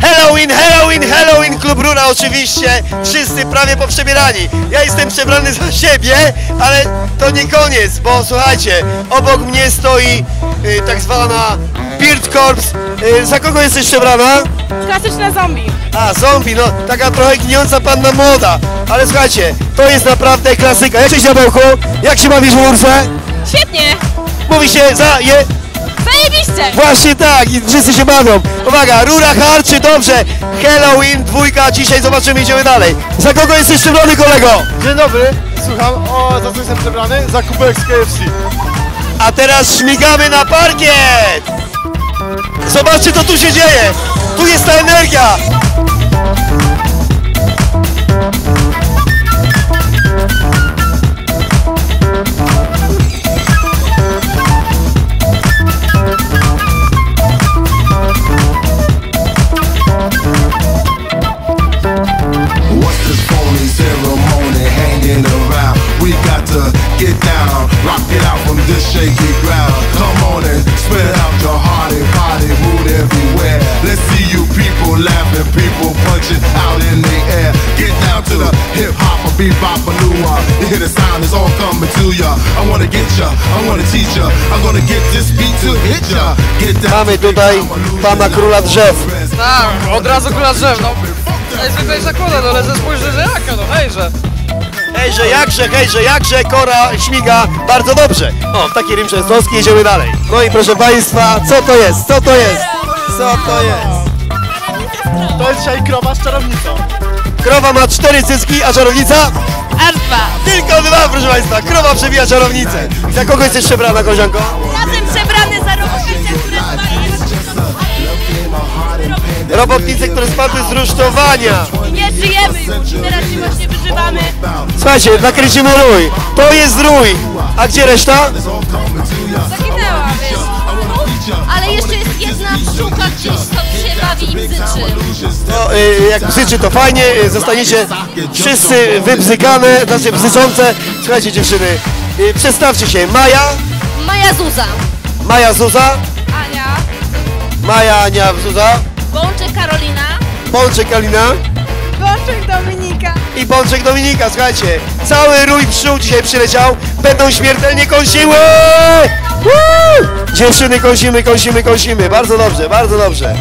Halloween, Halloween, Halloween, Klub Rura oczywiście, wszyscy prawie poprzebierani. Ja jestem przebrany za siebie, ale to nie koniec, bo słuchajcie, obok mnie stoi y, tak zwana Beard Corps. Y, za kogo jesteś przebrana? Klasyczne zombie. A, zombie, no taka trochę gnijąca panna młoda. Ale słuchajcie, to jest naprawdę klasyka. Jak się diabełku? Jak się bawisz w Urfę? Świetnie! Mówi się za je... Zajebiście! Właśnie tak, i wszyscy się bawią. Uwaga, rura harczy, dobrze. Halloween, dwójka, dzisiaj zobaczymy, idziemy dalej. Za kogo jesteś przebrany, kolego? Dzień dobry, słucham. O, za co jestem przebrany? Za kubek z KFC. A teraz śmigamy na parkiet. Zobaczcie, co tu się dzieje. Tu jest ta energia. Bebop, a new one. You hear the sound, it's all coming to ya. I wanna get ya, I wanna teach ya. I'm gonna get this beat to hit ya. Get down Mamy tutaj pana króla drzew. Tak, od razu kula drzew, no. Najzwyczaj zakłada, no ale ze spojrzy, że jaka, no hejże. Hejże, jakże, hejże, jakże, kora śmiga bardzo dobrze. O, w taki rym częstoski jedziemy dalej. No i proszę państwa, co to jest, co to jest? Co to jest? To jest dzisiaj krowa z czarownicą. Krowa ma cztery cycki, a czarownica? Aż dwa. Tylko dwa, proszę państwa. Krowa przebija czarownicę. I za kogo jesteś przebrana, koleżanko? Razem przebrany za robotnicę, które Robotnice, które spadły z rusztowania. nie żyjemy już. Teraz się właśnie wyżywamy. Słuchajcie, nakręcimy rój. To jest rój. A gdzie reszta? Zaginęła, wiesz. Ale jeszcze jest jedna pszczółka gdzieś, co się bawi i bzyczy. No, y, jak bzyczy to fajnie, y, zostaniecie wszyscy wybzykane, znaczy bzyczące. Słuchajcie dziewczyny, y, przedstawcie się. Maja, Maja Zuza. Maja Zuza, Ania. Maja Ania Zuza, Bączek Karolina. Pączek Kalina Bączek Dominika. I Pączek Dominika. Słuchajcie, cały rój pszczół dzisiaj przyleciał. Będą śmiertelnie kąsiły! Woo! Dziewczyny kąsimy, kąsimy, kąsimy. Bardzo dobrze, bardzo dobrze.